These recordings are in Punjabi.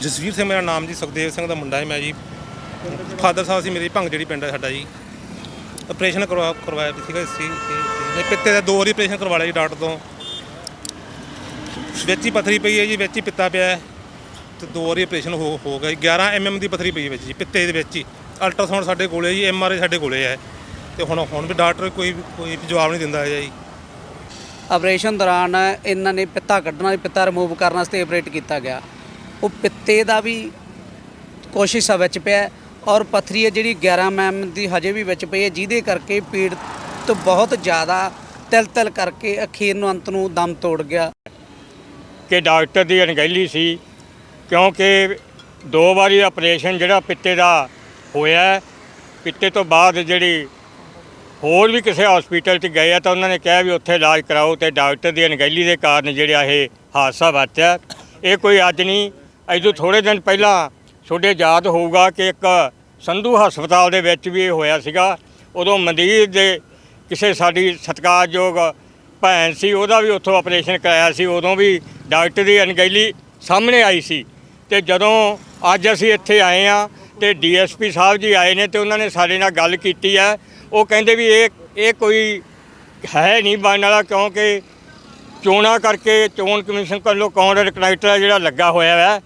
ਜਸਵੀਰ ਸਿੰਘ ਮੇਰਾ ਨਾਮ ਜੀ, ਸੁਖਦੇਵ ਸਿੰਘ ਦਾ ਮੁੰਡਾ ਹੈ ਮੈਂ ਜੀ। ਫਾਦਰ ਸਾਹਿਬ ਸੀ ਮੇਰੀ ਭੰਗ ਜਿਹੜੀ ਪਿੰਡ ਹੈ ਸਾਡਾ ਜੀ। ਆਪਰੇਸ਼ਨ ਕਰਵਾ ਕਰਵਾਇਆ ਸੀਗਾ ਸੀ ਇਹ ਪਿੱਤੇ ਦਾ ਦੋ ਵਾਰੀ ਆਪਰੇਸ਼ਨ ਕਰਵਾ ਲਿਆ ਜੀ ਡਾਕਟਰ ਤੋਂ। ਵਿੱਚ ਹੀ ਪਥਰੀ ਪਈ ਹੈ ਜੀ, ਵਿੱਚ ਹੀ ਪਿੱਤਾ ਪਿਆ ਹੈ। ਤੇ ਦੋ ਵਾਰੀ ਆਪਰੇਸ਼ਨ ਹੋ ਹੋ ਗਿਆ ਜੀ। 11 ਐਮਐਮ ਦੀ ਪਥਰੀ ਪਈ ਹੈ ਵਿੱਚ ਜੀ, ਪਿੱਤੇ ਦੇ ਵਿੱਚ ਹੀ। ਅਲਟਰਾਸਾਊਂਡ ਸਾਡੇ ਕੋਲੇ ਜੀ ਐਮਆਰਆਈ ਸਾਡੇ ਕੋਲੇ ਹੈ। ਤੇ ਹੁਣ ਹੁਣ ਵੀ ਡਾਕਟਰ ਕੋਈ ਕੋਈ ਜਵਾਬ ਨਹੀਂ ਦਿੰਦਾ ਹੈ ਜੀ। ਆਪਰੇਸ਼ਨ ਦੌਰਾਨ ਇਹਨਾਂ ਨੇ ਪਿੱਤਾ ਕੱਢਣਾ, ਪਿੱਤਾ ਰਿਮੂਵ ਕਰਨ ਵਾਸਤੇ ਆਪਰੇਟ ਕੀਤਾ ਗਿਆ। ਉਹ ਪਿੱਤੇ ਦਾ ਵੀ ਕੋਸ਼ਿਸ਼ ਆ ਵਿੱਚ ਪਿਆ ਔਰ ਪਥਰੀ ਹੈ ਜਿਹੜੀ 11 ਮੈਮ ਦੀ ਹਜੇ ਵੀ ਵਿੱਚ ਪਈ ਹੈ, ਜਿਹਦੇ ਕਰਕੇ ਪੀੜਤ ਬਹੁਤ ਜ਼ਿਆਦਾ ਤਿਲ ਤਿਲ ਕਰਕੇ ਅਖੀਰ ਨੂੰ ਅੰਤ ਨੂੰ ਦਮ ਤੋੜ ਗਿਆ। ਕਿ ਡਾਕਟਰ ਦੀ ਅਣਗਹਿਲੀ ਸੀ, ਕਿਉਂਕਿ ਦੋ ਵਾਰੀ ਆਪਰੇਸ਼ਨ ਜਿਹੜਾ ਪਿੱਤੇ ਦਾ ਹੋਇਆ ਪਿੱਤੇ ਤੋਂ ਬਾਅਦ ਜਿਹੜੀ ਹੋਰ ਵੀ ਕਿਸੇ ਹਸਪੀਟਲ 'ਚ ਗਏ ਆ ਤਾਂ ਉਹਨਾਂ ਨੇ ਕਿਹਾ ਵੀ ਉੱਥੇ ਇਲਾਜ ਕਰਾਓ ਤੇ ਡਾਕਟਰ ਦੀ ਅਣਗਹਿਲੀ ਦੇ ਕਾਰਨ ਜਿਹੜਾ ਇਹ ਹਾਦਸਾ ਵਾਪਰਿਆ। ਇਹ ਕੋਈ ਅੱਜ ਨਹੀਂ ਅਜੇ ਥੋੜੇ ਦਿਨ ਪਹਿਲਾਂ ਤੁਹਾਡੇ ਯਾਦ ਹੋਊਗਾ ਕਿ ਇੱਕ ਸੰਧੂ ਹਸਪਤਾਲ ਦੇ ਵਿੱਚ ਵੀ ਇਹ ਹੋਇਆ ਸੀਗਾ। ਉਦੋਂ ਮੰਦੀਰ ਦੇ ਕਿਸੇ ਸਾਡੀ ਸਤਿਕਾਰਯੋਗ ਭੈਣ ਸੀ, ਉਹਦਾ ਵੀ ਉੱਥੋਂ ਆਪਰੇਸ਼ਨ ਕਰਾਇਆ ਸੀ। ਉਦੋਂ ਵੀ ਡਾਕਟਰ ਦੀ ਅਣਗਹਿਲੀ ਸਾਹਮਣੇ ਆਈ ਸੀ ਤੇ ਜਦੋਂ ਅੱਜ ਅਸੀਂ ਇੱਥੇ ਆਏ ਆ ਤੇ ਡੀਐਸਪੀ ਸਾਹਿਬ ਜੀ ਆਏ ਨੇ ਤੇ ਉਹਨਾਂ ਨੇ ਸਾਡੇ ਨਾਲ ਗੱਲ ਕੀਤੀ ਹੈ, ਉਹ ਕਹਿੰਦੇ ਵੀ ਇਹ ਇਹ ਕੋਈ ਹੈ ਨਹੀਂ ਬਣਨ ਵਾਲਾ ਕਿਉਂਕਿ ਚੋਣਾਂ ਕਰਕੇ ਚੋਣ ਕਮਿਸ਼ਨ ਵੱਲੋਂ ਕਾਉਂਟਰ ਕਨੈਕਟਰ ਜਿਹੜਾ ਲੱਗਾ ਹੋਇਆ ਹੈ।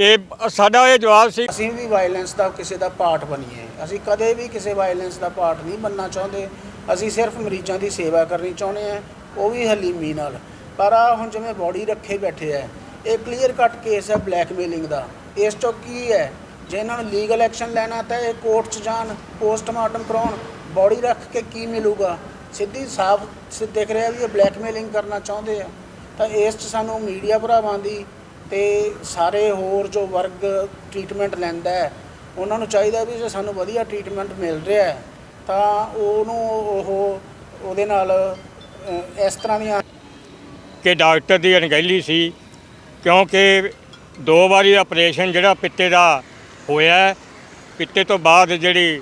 ਤੇ ਸਾਡਾ ਇਹ ਜਵਾਬ ਸੀ। ਅਸੀਂ ਵੀ ਵਾਇਲੈਂਸ ਦਾ ਕਿਸੇ ਦਾ ਪਾਰਟ ਬਣੀਏ। ਅਸੀਂ ਕਦੇ ਵੀ ਕਿਸੇ ਵਾਇਲੈਂਸ ਦਾ ਪਾਰਟ ਨਹੀਂ ਬਣਨਾ ਚਾਹੁੰਦੇ। ਅਸੀਂ ਸਿਰਫ ਮਰੀਜ਼ਾਂ ਦੀ ਸੇਵਾ ਕਰਨੀ ਚਾਹੁੰਦੇ ਆ ਉਹ ਵੀ ਹਲੀਮੀ ਨਾਲ। ਪਰ ਆ ਹੁਣ ਜਿਵੇਂ ਬੋਡੀ ਰੱਖੇ ਬੈਠੇ ਆ, ਇਹ ਕਲੀਅਰ ਕੱਟ ਕੇਸ ਹੈ ਬਲੈਕਮੇਲਿੰਗ ਦਾ। ਇਸ ਤੋਂ ਕੀ ਹੈ? ਜੇ ਇਹਨਾਂ ਨੂੰ ਲੀਗਲ ਐਕਸ਼ਨ ਲੈਣਾ ਤਾਂ ਇਹ ਕੋਰਟ 'ਚ ਜਾਣ ਪੋਸਟਮਾਰਟਮ ਕਰਾਉਣ ਬੋਡੀ ਰੱਖ ਕੇ ਕੀ ਮਿਲੂਗਾ? ਸਿੱਧੀ ਸਾਫ਼ ਸਿੱਧ ਦਿਖ ਰਿਹਾ ਵੀ ਇਹ ਬਲੈਕਮੇਲਿੰਗ ਕਰਨਾ ਚਾਹੁੰਦੇ ਆ। ਤਾਂ ਇਸ 'ਚ ਸਾਨੂੰ ਮੀਡੀਆ ਭਰਾਵਾਂ ਦੀ ਤੇ ਸਾਰੇ ਹੋਰ ਜੋ ਵਰਗ ਟ੍ਰੀਟਮੈਂਟ ਲੈਂਦਾ ਉਹਨਾਂ ਨੂੰ ਚਾਹੀਦਾ ਵੀ ਜੇ ਸਾਨੂੰ ਵਧੀਆ ਟ੍ਰੀਟਮੈਂਟ ਮਿਲ ਰਿਹਾ ਤਾਂ ਉਹਨੂੰ ਉਹ ਉਹਦੇ ਨਾਲ ਇਸ ਤਰ੍ਹਾਂ ਦੀਆਂ ਕਿ ਡਾਕਟਰ ਦੀ ਅਣਗਹਿਲੀ ਸੀ, ਕਿਉਂਕਿ ਦੋ ਵਾਰੀ ਆਪਰੇਸ਼ਨ ਜਿਹੜਾ ਪਿੱਤੇ ਦਾ ਹੋਇਆ ਪਿੱਤੇ ਤੋਂ ਬਾਅਦ ਜਿਹੜੀ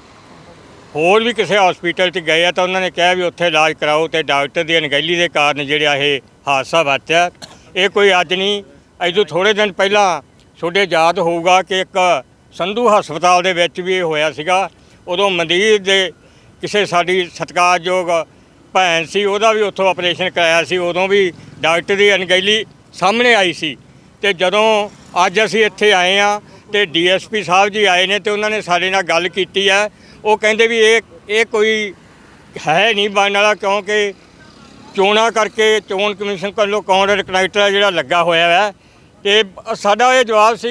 ਹੋਰ ਵੀ ਕਿਸੇ ਹਸਪੀਟਲ 'ਚ ਗਏ ਆ, ਤਾਂ ਉਹਨਾਂ ਨੇ ਕਿਹਾ ਵੀ ਉੱਥੇ ਇਲਾਜ ਕਰਾਓ ਤੇ ਡਾਕਟਰ ਦੀ ਅਣਗਹਿਲੀ ਦੇ ਕਾਰਨ ਜਿਹੜਾ ਇਹ ਹਾਦਸਾ ਵਾਪਰਿਆ। ਇਹ ਕੋਈ ਅੱਜ ਨਹੀਂ ਅਜੇ ਥੋੜੇ ਦਿਨ ਪਹਿਲਾਂ ਤੁਹਾਡੇ ਯਾਦ ਹੋਊਗਾ ਕਿ ਇੱਕ ਸੰਧੂ ਹਸਪਤਾਲ ਦੇ ਵਿੱਚ ਵੀ ਇਹ ਹੋਇਆ ਸੀਗਾ। ਉਦੋਂ ਮੰਦੀਰ ਦੇ ਕਿਸੇ ਸਾਡੀ ਸਤਿਕਾਰਯੋਗ ਭੈਣ ਸੀ, ਉਹਦਾ ਵੀ ਉੱਥੋਂ ਆਪਰੇਸ਼ਨ ਕਰਾਇਆ ਸੀ। ਉਦੋਂ ਵੀ ਡਾਕਟਰ ਦੀ ਅਣਗਹਿਲੀ ਸਾਹਮਣੇ ਆਈ ਸੀ ਤੇ ਜਦੋਂ ਅੱਜ ਅਸੀਂ ਇੱਥੇ ਆਏ ਆ ਤੇ ਡੀਐਸਪੀ ਸਾਹਿਬ ਜੀ ਆਏ ਨੇ ਤੇ ਉਹਨਾਂ ਨੇ ਸਾਡੇ ਨਾਲ ਗੱਲ ਕੀਤੀ ਹੈ, ਉਹ ਕਹਿੰਦੇ ਵੀ ਇਹ ਇਹ ਕੋਈ ਹੈ ਨਹੀਂ ਬਣਨ ਵਾਲਾ ਕਿਉਂਕਿ ਚੋਣਾਂ ਕਰਕੇ ਚੋਣ ਕਮਿਸ਼ਨ ਕੋਲੋਂ ਕੌਣ ਕਨੈਕਟਰ ਜਿਹੜਾ ਲੱਗਾ ਹੋਇਆ ਹੈ। ਤੇ ਸਾਡਾ ਇਹ ਜਵਾਬ ਸੀ